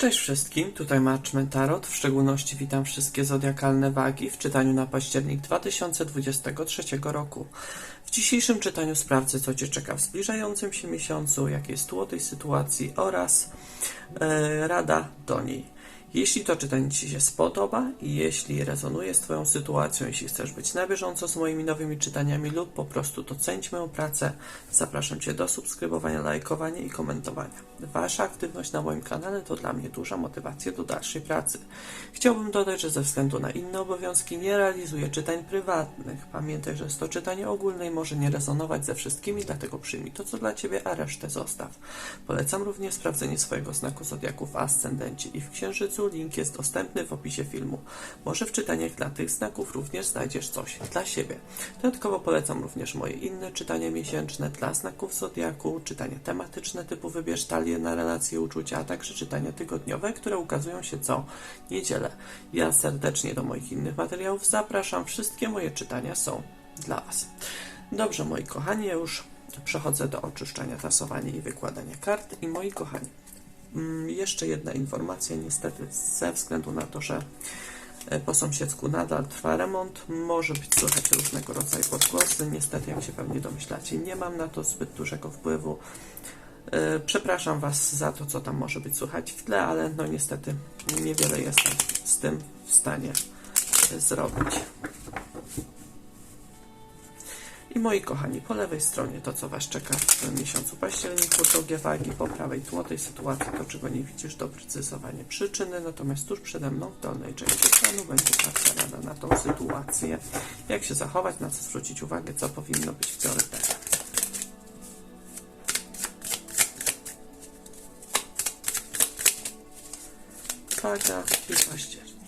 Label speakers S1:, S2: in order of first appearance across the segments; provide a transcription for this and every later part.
S1: Cześć wszystkim, tutaj Marchman Tarot. W szczególności witam wszystkie zodiakalne wagi w czytaniu na październik 2023 roku. W dzisiejszym czytaniu sprawdzę, co Cię czeka w zbliżającym się miesiącu, jakie jest tło tej sytuacji oraz e, rada do niej. Jeśli to czytanie Ci się spodoba i jeśli rezonuje z Twoją sytuacją, jeśli chcesz być na bieżąco z moimi nowymi czytaniami lub po prostu docenić moją pracę, zapraszam Cię do subskrybowania, lajkowania i komentowania. Wasza aktywność na moim kanale to dla mnie duża motywacja do dalszej pracy. Chciałbym dodać, że ze względu na inne obowiązki nie realizuję czytań prywatnych. Pamiętaj, że jest to czytanie ogólne i może nie rezonować ze wszystkimi, dlatego przyjmij to, co dla Ciebie, a resztę zostaw. Polecam również sprawdzenie swojego znaku zodiaku w Ascendencie i w Księżycu. Link jest dostępny w opisie filmu. Może w czytaniach dla tych znaków również znajdziesz coś dla siebie. Dodatkowo polecam również moje inne czytania miesięczne dla znaków zodiaku, czytania tematyczne typu wybierz talię na relacje uczucia, a także czytania tygodniowe, które ukazują się co niedzielę. Ja serdecznie do moich innych materiałów zapraszam. Wszystkie moje czytania są dla Was. Dobrze, moi kochani, już przechodzę do oczyszczania, tasowania i wykładania kart. I moi kochani, jeszcze jedna informacja, niestety ze względu na to, że e, po sąsiedzku nadal trwa remont, może być słychać różnego rodzaju podgłosy. Niestety, jak się pewnie domyślacie, nie mam na to zbyt dużego wpływu. E, Przepraszam Was za to, co tam może być słychać w tle, ale no niestety niewiele jestem z tym w stanie zrobić. I moi kochani, po lewej stronie to, co Was czeka w miesiącu październiku, drogie wagi, po prawej tło tej sytuacji, to czego nie widzisz, doprecyzowanie przyczyny, natomiast tuż przede mną w dolnej części ekranu będzie karta rada na tą sytuację, jak się zachować, na co zwrócić uwagę, co powinno być priorytetem. Waga i październik.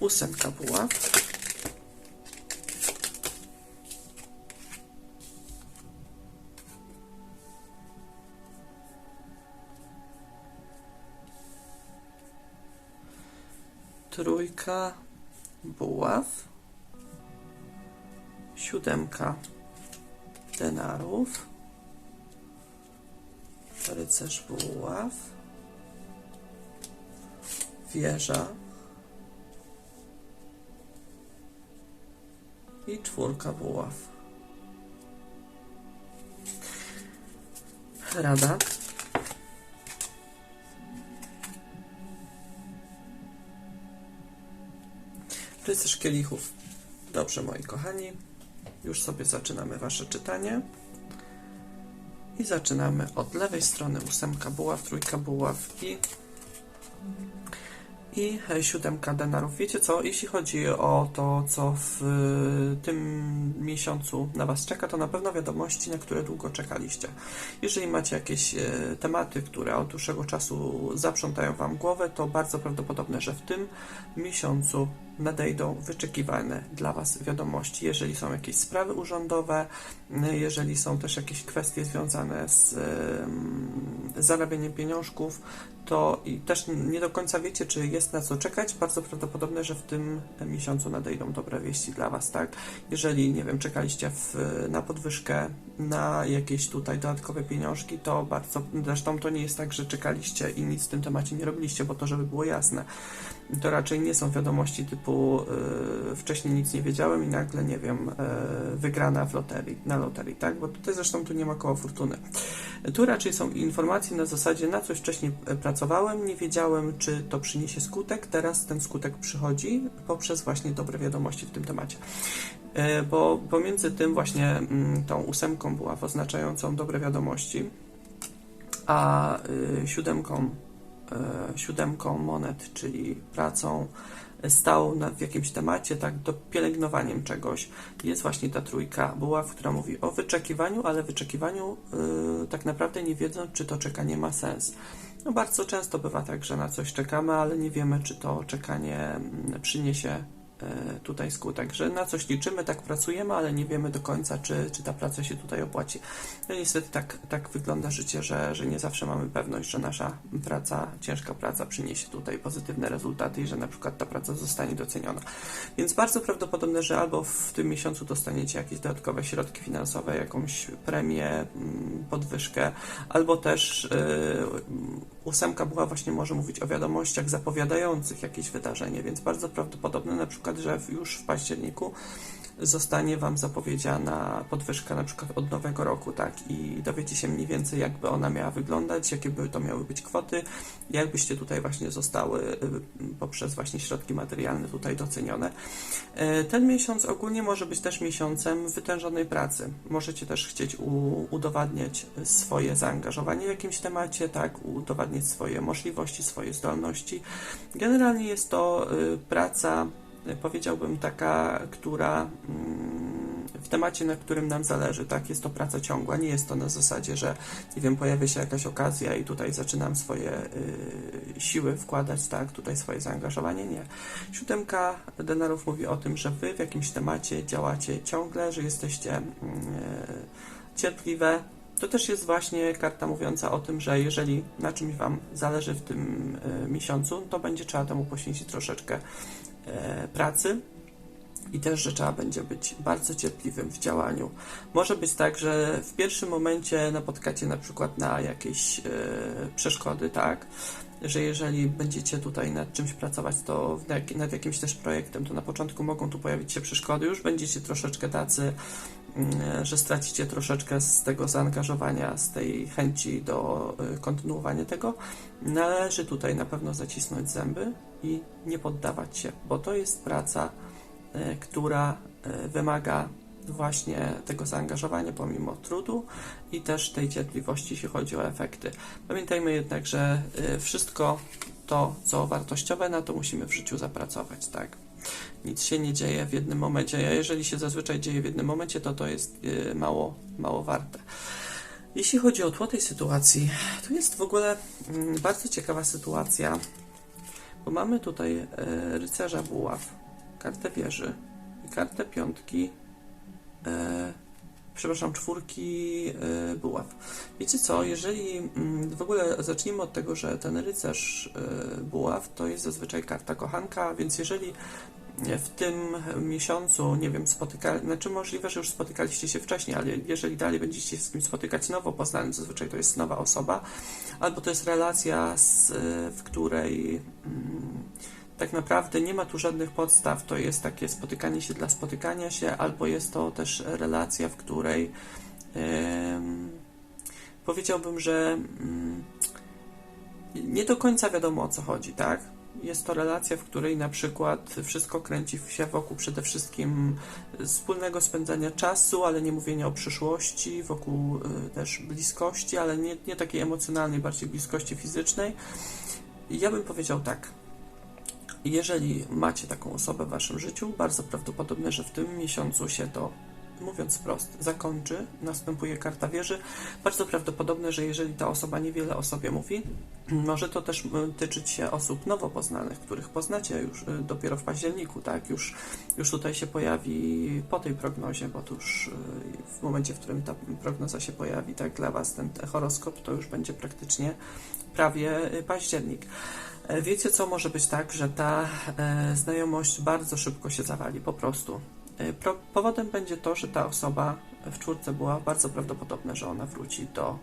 S1: Ósemka buław. Trójka buław. Siódemka denarów. Rycerz buław. Wieża. I czwórka buław. Rada. Rycerz kielichów. Dobrze, moi kochani. Już sobie zaczynamy wasze czytanie. I zaczynamy od lewej strony ósemka buław, trójka buław i i siódemka denarów. Wiecie co, jeśli chodzi o to, co w tym miesiącu na Was czeka, to na pewno wiadomości, na które długo czekaliście. Jeżeli macie jakieś e, tematy, które od dłuższego czasu zaprzątają Wam głowę, to bardzo prawdopodobne, że w tym miesiącu nadejdą wyczekiwane dla Was wiadomości. Jeżeli są jakieś sprawy urzędowe, jeżeli są też jakieś kwestie związane z em, zarabianiem pieniążków, to i też nie do końca wiecie, czy jest na co czekać. Bardzo prawdopodobne, że w tym miesiącu nadejdą dobre wieści dla Was, tak? Jeżeli, nie wiem, czekaliście w, na podwyżkę, na jakieś tutaj dodatkowe pieniążki, to bardzo, zresztą to nie jest tak, że czekaliście i nic w tym temacie nie robiliście, bo to, żeby było jasne, to raczej nie są wiadomości typu yy, wcześniej nic nie wiedziałem i nagle, nie wiem, yy, wygrana w loterii, na loterii, tak? Bo tutaj zresztą tu nie ma koła fortuny. Tu raczej są informacje na zasadzie, na coś wcześniej e, pracowałem, nie wiedziałem, czy to przyniesie skutek, teraz ten skutek przychodzi poprzez właśnie dobre wiadomości w tym temacie. E, Bo pomiędzy tym właśnie mm, tą ósemką była oznaczającą dobre wiadomości, a y, siódemką, siódemką monet, czyli pracą stałą na, w jakimś temacie, tak, do pielęgnowaniem czegoś, jest właśnie ta trójka buław, która mówi o wyczekiwaniu, ale wyczekiwaniu y, tak naprawdę nie wiedząc, czy to czekanie ma sens. No bardzo często bywa tak, że na coś czekamy, ale nie wiemy, czy to czekanie przyniesie e, tutaj skutek, że na coś liczymy, tak pracujemy, ale nie wiemy do końca, czy, czy ta praca się tutaj opłaci. No niestety tak, tak wygląda życie, że, że nie zawsze mamy pewność, że nasza praca, ciężka praca przyniesie tutaj pozytywne rezultaty i że na przykład ta praca zostanie doceniona. Więc bardzo prawdopodobne, że albo w tym miesiącu dostaniecie jakieś dodatkowe środki finansowe, jakąś premię, mm, podwyżkę, albo też yy, ósemka była właśnie może mówić o wiadomościach zapowiadających jakieś wydarzenie, więc bardzo prawdopodobne na przykład, że w- już w październiku zostanie Wam zapowiedziana podwyżka na przykład od nowego roku, tak, i dowiecie się mniej więcej, jakby ona miała wyglądać, jakie by to miały być kwoty, jakbyście tutaj właśnie zostały y, poprzez właśnie środki materialne tutaj docenione. E, Ten miesiąc ogólnie może być też miesiącem wytężonej pracy. Możecie też chcieć udowadniać swoje zaangażowanie w jakimś temacie, tak, udowadniać swoje możliwości, swoje zdolności. Generalnie jest to y, praca, powiedziałbym, taka, która mm, w temacie, na którym nam zależy, tak, jest to praca ciągła. Nie jest to na zasadzie, że nie wiem, pojawia się jakaś okazja i tutaj zaczynam swoje y, siły wkładać, tak, tutaj swoje zaangażowanie. Nie. Siódemka denarów mówi o tym, że wy w jakimś temacie działacie ciągle, że jesteście e, cierpliwe. To też jest właśnie karta mówiąca o tym, że jeżeli na czymś Wam zależy w tym e, miesiącu, to będzie trzeba temu poświęcić troszeczkę pracy i też, że trzeba będzie być bardzo cierpliwym w działaniu. Może być tak, że w pierwszym momencie napotkacie na przykład na jakieś e, przeszkody, tak? Że jeżeli będziecie tutaj nad czymś pracować, to nad jakimś też projektem, to na początku mogą tu pojawić się przeszkody, już będziecie troszeczkę tacy, mm, że stracicie troszeczkę z tego zaangażowania, z tej chęci do e, kontynuowania tego. Należy tutaj na pewno zacisnąć zęby i nie poddawać się, bo to jest praca, e, która e, wymaga właśnie tego zaangażowania pomimo trudu i też tej cierpliwości, jeśli chodzi o efekty. Pamiętajmy jednak, że e, wszystko to, co wartościowe, na to musimy w życiu zapracować, tak? Nic się nie dzieje w jednym momencie, a jeżeli się zazwyczaj dzieje w jednym momencie, to to jest mało, mało warte. Jeśli chodzi o tło tej sytuacji, to jest w ogóle mm, bardzo ciekawa sytuacja, bo mamy tutaj e, rycerza buław, kartę wieży i kartę piątki, e, przepraszam, czwórki e, buław. Wiecie co, jeżeli mm, w ogóle zacznijmy od tego, że ten rycerz e, buław to jest zazwyczaj karta kochanka, więc jeżeli w tym miesiącu, nie wiem, spotykali, znaczy możliwe, że już spotykaliście się wcześniej, ale jeżeli dalej będziecie się z kimś spotykać nowo poznanym, zazwyczaj to jest nowa osoba, albo to jest relacja, z, w której mm, tak naprawdę nie ma tu żadnych podstaw, to jest takie spotykanie się dla spotykania się, albo jest to też relacja, w której em, powiedziałbym, że mm, nie do końca wiadomo o co chodzi, tak? Jest to relacja, w której na przykład wszystko kręci się wokół przede wszystkim wspólnego spędzania czasu, ale nie mówienia o przyszłości, wokół y, też bliskości, ale nie, nie takiej emocjonalnej, bardziej bliskości fizycznej. Ja bym powiedział tak. Jeżeli macie taką osobę w waszym życiu, bardzo prawdopodobne, że w tym miesiącu się to, mówiąc wprost, zakończy, następuje karta wieży. Bardzo prawdopodobne, że jeżeli ta osoba niewiele o sobie mówi, może to też m, tyczyć się osób nowo poznanych, których poznacie już y, dopiero w październiku, tak? Już, już tutaj się pojawi po tej prognozie, bo to już y, w momencie, w którym ta prognoza się pojawi, tak, dla Was ten horoskop, to już będzie praktycznie prawie październik. E, Wiecie, co może być tak, że ta e, znajomość bardzo szybko się zawali, po prostu. E, powodem będzie to, że ta osoba w czwórce była bardzo prawdopodobne, że ona wróci do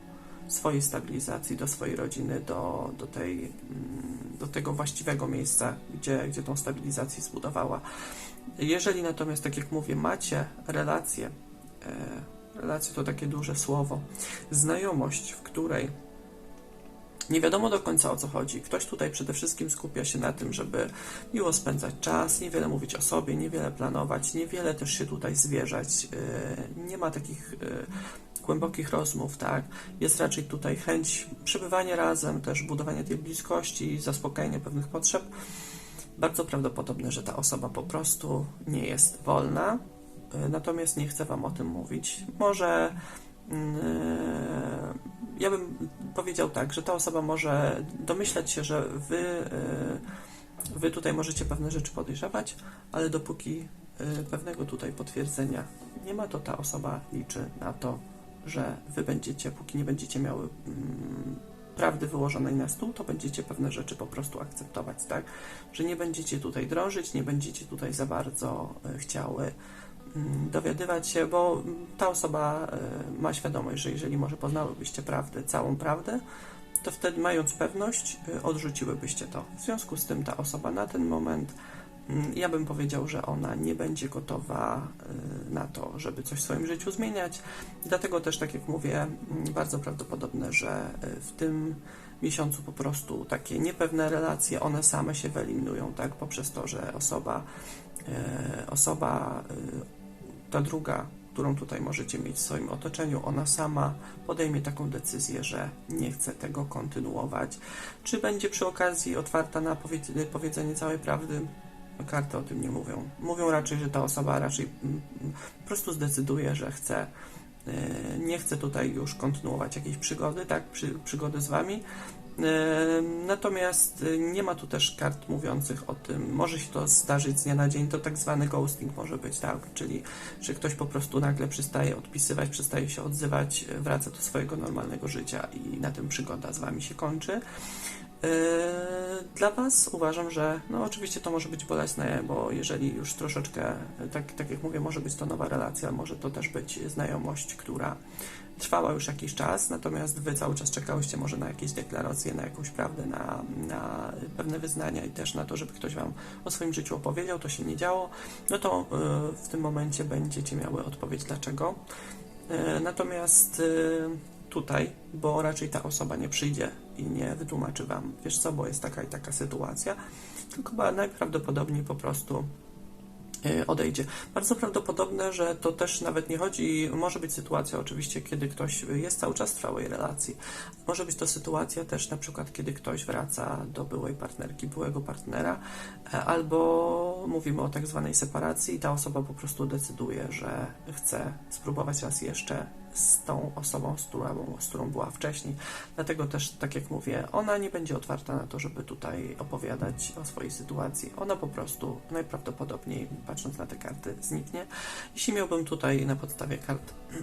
S1: swojej stabilizacji, do swojej rodziny, do, do, tej, mm, do tego właściwego miejsca, gdzie, gdzie tą stabilizację zbudowała. Jeżeli natomiast, tak jak mówię, macie relacje, e, relacje to takie duże słowo, znajomość, w której nie wiadomo do końca o co chodzi. Ktoś tutaj przede wszystkim skupia się na tym, żeby miło spędzać czas, niewiele mówić o sobie, niewiele planować, niewiele też się tutaj zwierzać. Yy, Nie ma takich yy, głębokich rozmów, tak? Jest raczej tutaj chęć przebywania razem, też budowania tej bliskości, zaspokajania pewnych potrzeb. Bardzo prawdopodobne, że ta osoba po prostu nie jest wolna, yy, natomiast nie chce Wam o tym mówić. Może ja bym powiedział tak, że ta osoba może domyślać się, że wy Wy tutaj możecie pewne rzeczy podejrzewać, ale dopóki y, pewnego tutaj potwierdzenia nie ma, to ta osoba liczy na to, że wy będziecie, póki nie będziecie miały mm, prawdy wyłożonej na stół, to będziecie pewne rzeczy po prostu akceptować, tak? Że nie będziecie tutaj drążyć, nie będziecie tutaj za bardzo y, chciały dowiadywać się, bo mm, ta osoba y, ma świadomość, że jeżeli może poznałybyście prawdę, całą prawdę, to wtedy mając pewność, y, odrzuciłybyście to. W związku z tym ta osoba na ten moment, mm, ja bym powiedział, że ona nie będzie gotowa y, na to, żeby coś w swoim życiu zmieniać. Dlatego też, tak jak mówię, mm, bardzo prawdopodobne, że w tym miesiącu po prostu takie niepewne relacje, one same się wyeliminują, tak? Poprzez to, że osoba, osoba ta druga, którą tutaj możecie mieć w swoim otoczeniu, ona sama podejmie taką decyzję, że nie chce tego kontynuować. Czy będzie przy okazji otwarta na powie- powiedzenie całej prawdy? Karty o tym nie mówią. Mówią raczej, że ta osoba raczej mm, mm, po prostu zdecyduje, że chce, yy, nie chce tutaj już kontynuować jakiejś przygody, tak, przy, przygody z wami. Natomiast yy, nie ma tu też kart mówiących o tym, może się to zdarzyć z dnia na dzień, to tak zwany ghosting może być, tak, czyli że ktoś po prostu nagle przestaje odpisywać, przestaje się odzywać, wraca do swojego normalnego życia i na tym przygoda z Wami się kończy. Yy, Dla Was uważam, że no oczywiście to może być bolesne, bo jeżeli już troszeczkę, tak, tak jak mówię, może być to nowa relacja, może to też być znajomość, która trwała już jakiś czas, natomiast Wy cały czas czekałyście może na jakieś deklaracje, na jakąś prawdę, na, na pewne wyznania i też na to, żeby ktoś Wam o swoim życiu opowiedział, to się nie działo, no to yy, w tym momencie będziecie miały odpowiedź dlaczego. Natomiast tutaj, bo raczej ta osoba nie przyjdzie i nie wytłumaczy Wam, wiesz co, bo jest taka i taka sytuacja, tylko najprawdopodobniej po prostu y, odejdzie. Bardzo prawdopodobne, że to też nawet nie chodzi, może być sytuacja oczywiście, kiedy ktoś jest cały czas w trwałej relacji. Może być to sytuacja też na przykład, kiedy ktoś wraca do byłej partnerki, byłego partnera, e, albo mówimy o tak zwanej separacji i ta osoba po prostu decyduje, że chce spróbować raz jeszcze z tą osobą, z którą, z którą była wcześniej. Dlatego też, tak jak mówię, ona nie będzie otwarta na to, żeby tutaj opowiadać o swojej sytuacji. Ona po prostu najprawdopodobniej, patrząc na te karty, zniknie. Jeśli miałbym tutaj na podstawie kart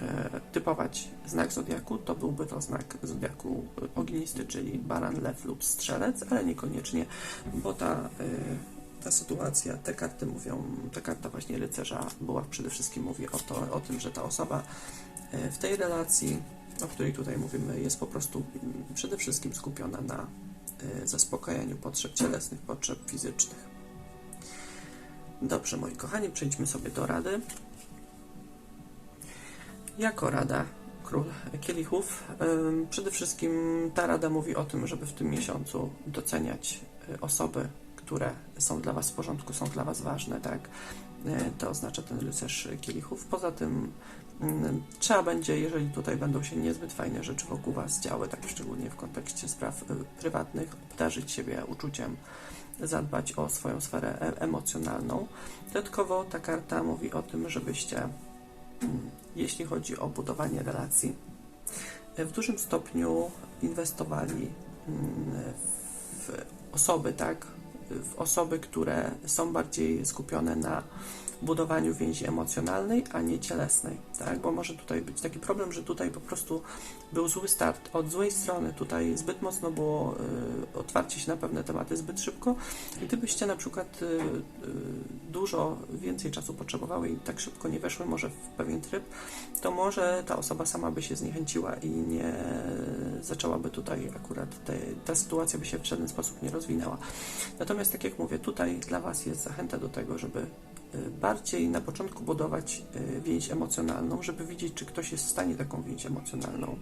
S1: e, typować znak zodiaku, to byłby to znak zodiaku ognisty, czyli baran, lew lub strzelec, ale niekoniecznie, bo ta, e, ta sytuacja, te karty mówią, ta karta właśnie rycerza była przede wszystkim mówi o, to, o tym, że ta osoba e, w tej relacji, o której tutaj mówimy, jest po prostu mm, przede wszystkim skupiona na e, zaspokajaniu potrzeb cielesnych, potrzeb fizycznych. Dobrze, moi kochani, przejdźmy sobie do rady. Jako rada król kielichów, przede wszystkim ta rada mówi o tym, żeby w tym miesiącu doceniać y, osoby, które są dla Was w porządku, są dla Was ważne, tak? Y, To oznacza ten rycerz kielichów. Poza tym mm, trzeba będzie, jeżeli tutaj będą się niezbyt fajne rzeczy wokół Was działy, tak szczególnie w kontekście spraw y, prywatnych, obdarzyć siebie uczuciem, zadbać o swoją sferę e- emocjonalną. Dodatkowo ta karta mówi o tym, żebyście, mm, jeśli chodzi o budowanie relacji, w dużym stopniu inwestowali mm, w osoby, tak? W osoby, które są bardziej skupione na budowaniu więzi emocjonalnej, a nie cielesnej, tak? Bo może tutaj być taki problem, że tutaj po prostu był zły start od złej strony, tutaj zbyt mocno było y, otwarcie się na pewne tematy zbyt szybko. Gdybyście na przykład y, y, dużo więcej czasu potrzebowały i tak szybko nie weszły może w pewien tryb, to może ta osoba sama by się zniechęciła i nie zaczęłaby tutaj akurat te, ta sytuacja by się w żaden sposób nie rozwinęła. Natomiast tak jak mówię, tutaj dla Was jest zachęta do tego, żeby y, bardziej na początku budować y, więź emocjonalną, żeby widzieć, czy ktoś jest w stanie taką więź emocjonalną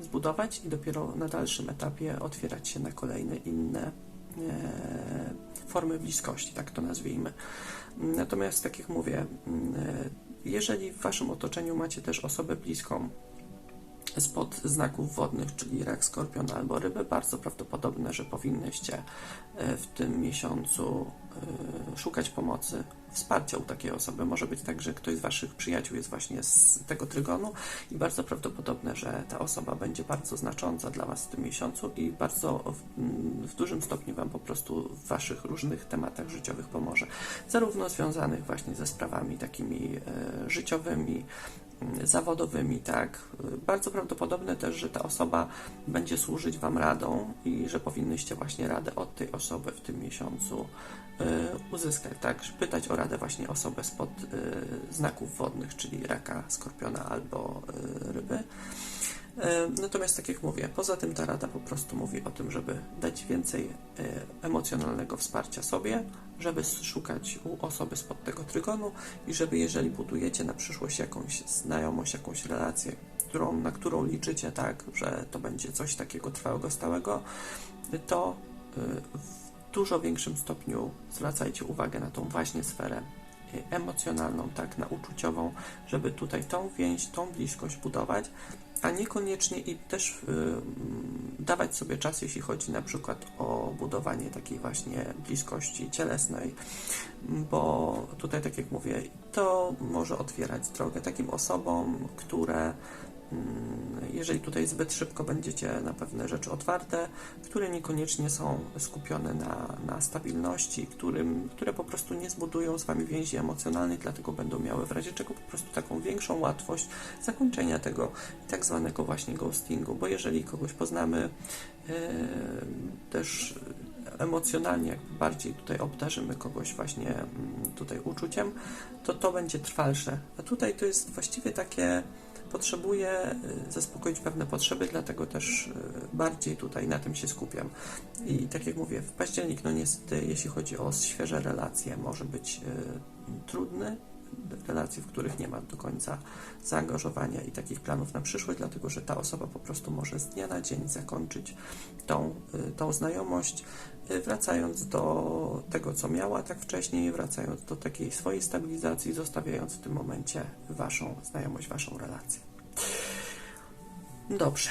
S1: zbudować i dopiero na dalszym etapie otwierać się na kolejne inne e, formy bliskości, tak to nazwijmy. Natomiast, tak jak mówię, e, jeżeli w Waszym otoczeniu macie też osobę bliską, spod znaków wodnych, czyli rak, skorpion albo ryby, bardzo prawdopodobne, że powinnyście e, w tym miesiącu e, szukać pomocy, wsparcia u takiej osoby. Może być tak, że ktoś z Waszych przyjaciół jest właśnie z tego trygonu i bardzo prawdopodobne, że ta osoba będzie bardzo znacząca dla Was w tym miesiącu i bardzo w, w dużym stopniu Wam po prostu w Waszych różnych tematach życiowych pomoże. Zarówno związanych właśnie ze sprawami takimi e, życiowymi, mm, zawodowymi, tak. Bardzo prawdopodobne też, że ta osoba będzie służyć Wam radą i że powinnyście właśnie radę od tej osoby w tym miesiącu y, uzyskać, tak. Pytać o radę właśnie osobę spod y, znaków wodnych, czyli raka, skorpiona albo y, ryby. E, Natomiast tak jak mówię, poza tym ta rada po prostu mówi o tym, żeby dać więcej e, emocjonalnego wsparcia sobie, żeby szukać u osoby spod tego trygonu i żeby jeżeli budujecie na przyszłość jakąś znajomość, jakąś relację, którą, na którą liczycie tak, że to będzie coś takiego trwałego, stałego, to e, w dużo większym stopniu zwracajcie uwagę na tą właśnie sferę emocjonalną, tak, na uczuciową, żeby tutaj tą więź, tą bliskość budować, a niekoniecznie i też y, dawać sobie czas, jeśli chodzi na przykład o budowanie takiej właśnie bliskości cielesnej, bo tutaj, tak jak mówię, to może otwierać drogę takim osobom, które jeżeli tutaj zbyt szybko będziecie na pewne rzeczy otwarte, które niekoniecznie są skupione na, na stabilności, którym, które po prostu nie zbudują z Wami więzi emocjonalnej, dlatego będą miały w razie czego po prostu taką większą łatwość zakończenia tego tak zwanego właśnie ghostingu, bo jeżeli kogoś poznamy e, też emocjonalnie jakby bardziej tutaj obdarzymy kogoś właśnie mm, tutaj uczuciem, to to będzie trwalsze. A tutaj to jest właściwie takie potrzebuję y, zaspokoić pewne potrzeby, dlatego też y, bardziej tutaj na tym się skupiam. I tak jak mówię, w październik, no niestety, jeśli chodzi o świeże relacje, może być y, trudny, relacje, w których nie ma do końca zaangażowania i takich planów na przyszłość, dlatego że ta osoba po prostu może z dnia na dzień zakończyć tą, tą znajomość, wracając do tego, co miała tak wcześniej, wracając do takiej swojej stabilizacji, zostawiając w tym momencie waszą znajomość, waszą relację. Dobrze.